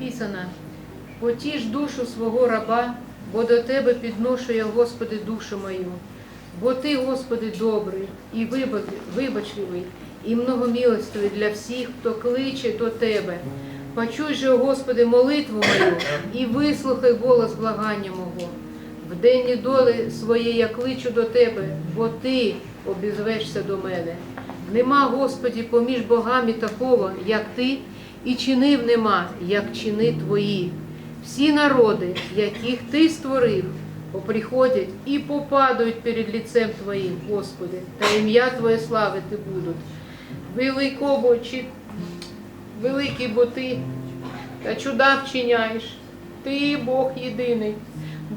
Написано, потіш душу свого раба, бо до Тебе підношу я, Господи, душу мою. Бо Ти, Господи, добрий і вибачливий, і многомилостивий для всіх, хто кличе до Тебе. Почуй же, Господи, молитву мою і вислухай голос благання мого. В день недоли своє я кличу до Тебе, бо Ти обізвешся до мене. Нема, Господі, поміж богами такого, як Ти, і чинив нема, як чини Твої. Всі народи, яких Ти створив, поприходять і попадають перед лицем Твоїм, Господи, та ім'я Твоє славити будуть. Велико бо чи великий бо Ти, та чуда вчиняєш. Ти Бог єдиний.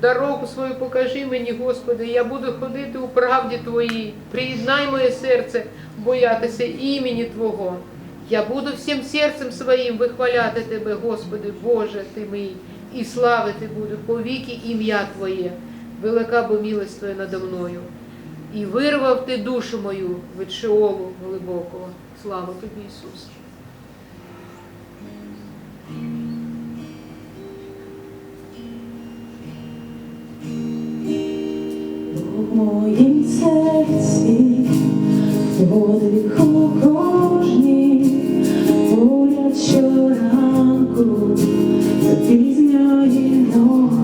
Дорогу свою покажи мені, Господи, я буду ходити у правді Твоїй. Приєднай моє серце боятися імені Твого. Я буду всім серцем своїм вихваляти Тебе, Господи, Боже ти мій, і славити буду повіки ім'я Твоє, велика бо милость Твоя надо мною. І вирвав ти душу мою від шеолу глибокого. Слава тобі, Ісус. 这一路。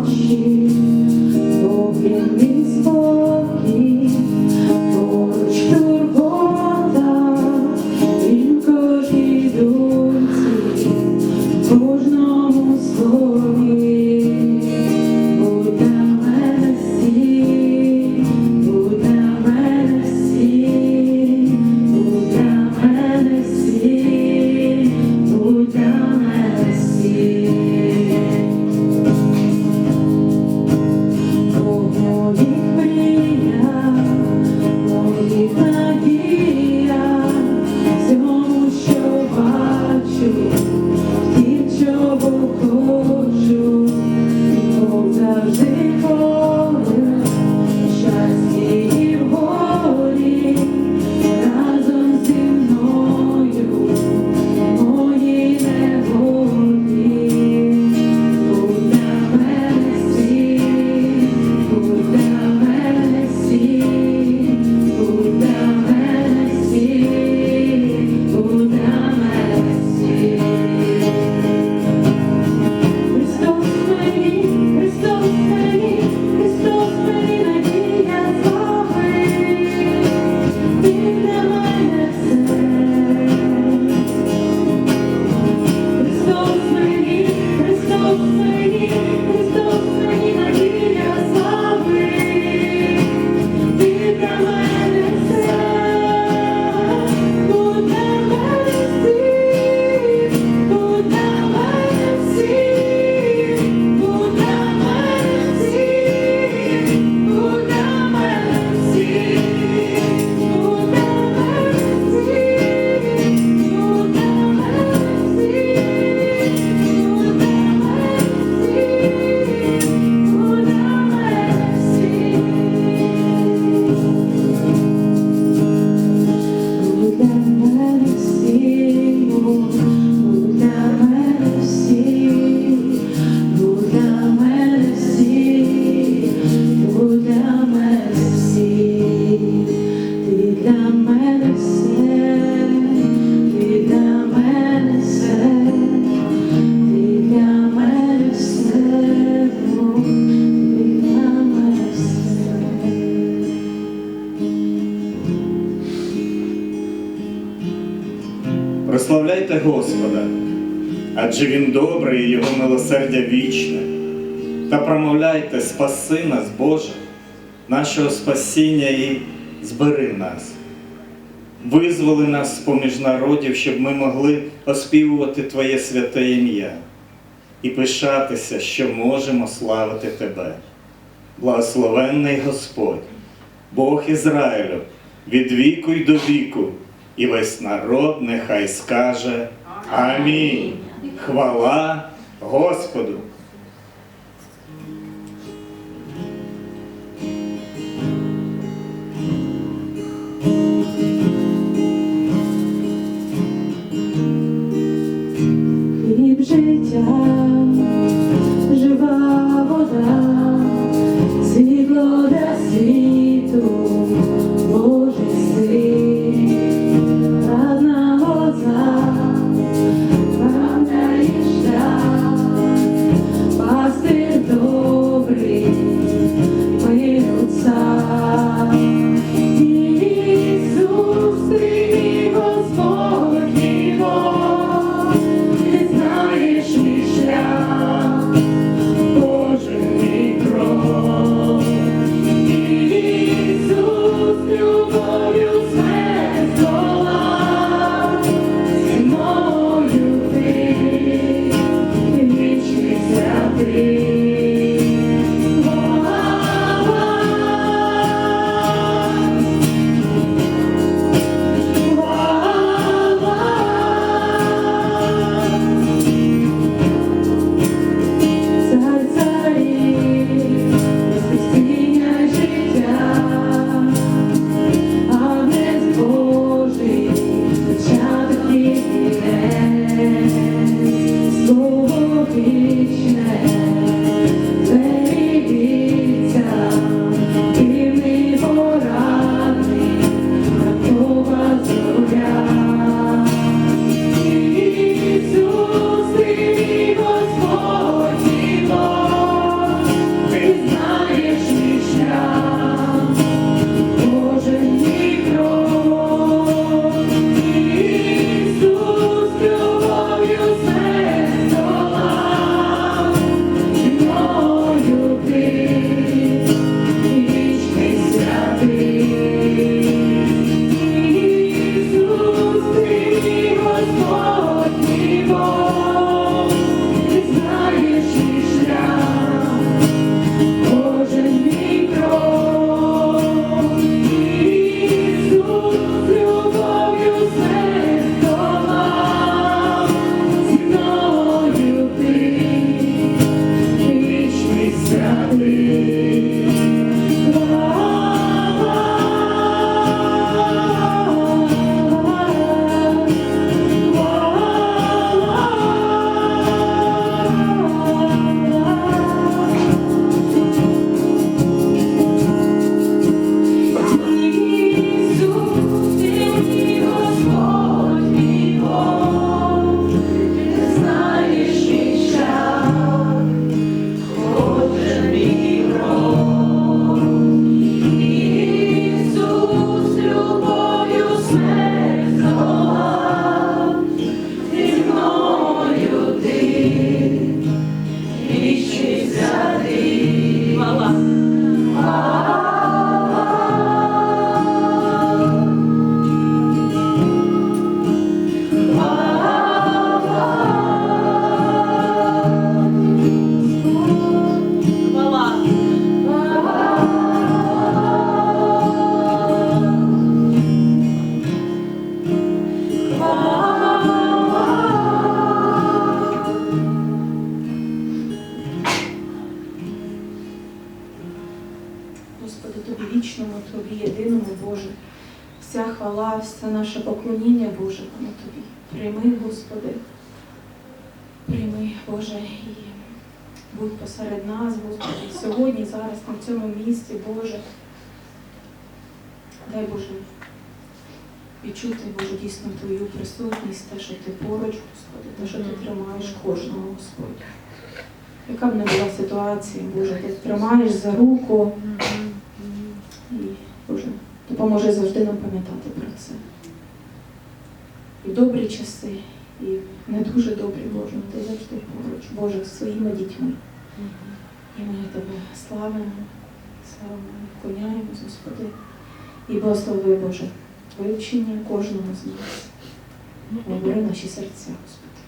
Господа, адже Він добрий і Його милосердя вічне. Та промовляйте, спаси нас, Боже, нашого спасіння і збери нас. Визволи нас з-поміж народів, щоб ми могли оспівувати Твоє святе ім'я і пишатися, що можемо славити Тебе. Благословенний Господь, Бог Ізраїлю, від віку й до віку, і весь народ нехай скаже Амінь. Хвала Господу! Тобі вічному, Тобі, єдиному, Боже. Вся хвала, все наше поклоніння Боже, воно Тобі. Прийми, Господи, прийми, Боже, і будь посеред нас, Господи, сьогодні, зараз, на цьому місці, Боже. Дай Боже відчути, Боже, дійсно Твою присутність, те, що ти поруч, Господи, те, що ти тримаєш кожного, Господи. Яка б не була ситуація, Боже, ти тримаєш за руку і, Боже, допоможи завжди нам пам'ятати про це. І в добрі часи, і не дуже добрі, Боже, ти завжди поруч, Боже, з своїми дітьми. І ми тебе славимо, славимо, вклоняємось, Господи. І благослови, Боже, вивчення кожного з нас. Говори наші серця, Господи.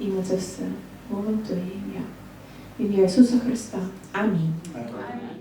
І ми це все мовимо Твоє ім'я. Ім'я Ісуса Христа. Амінь. Амінь.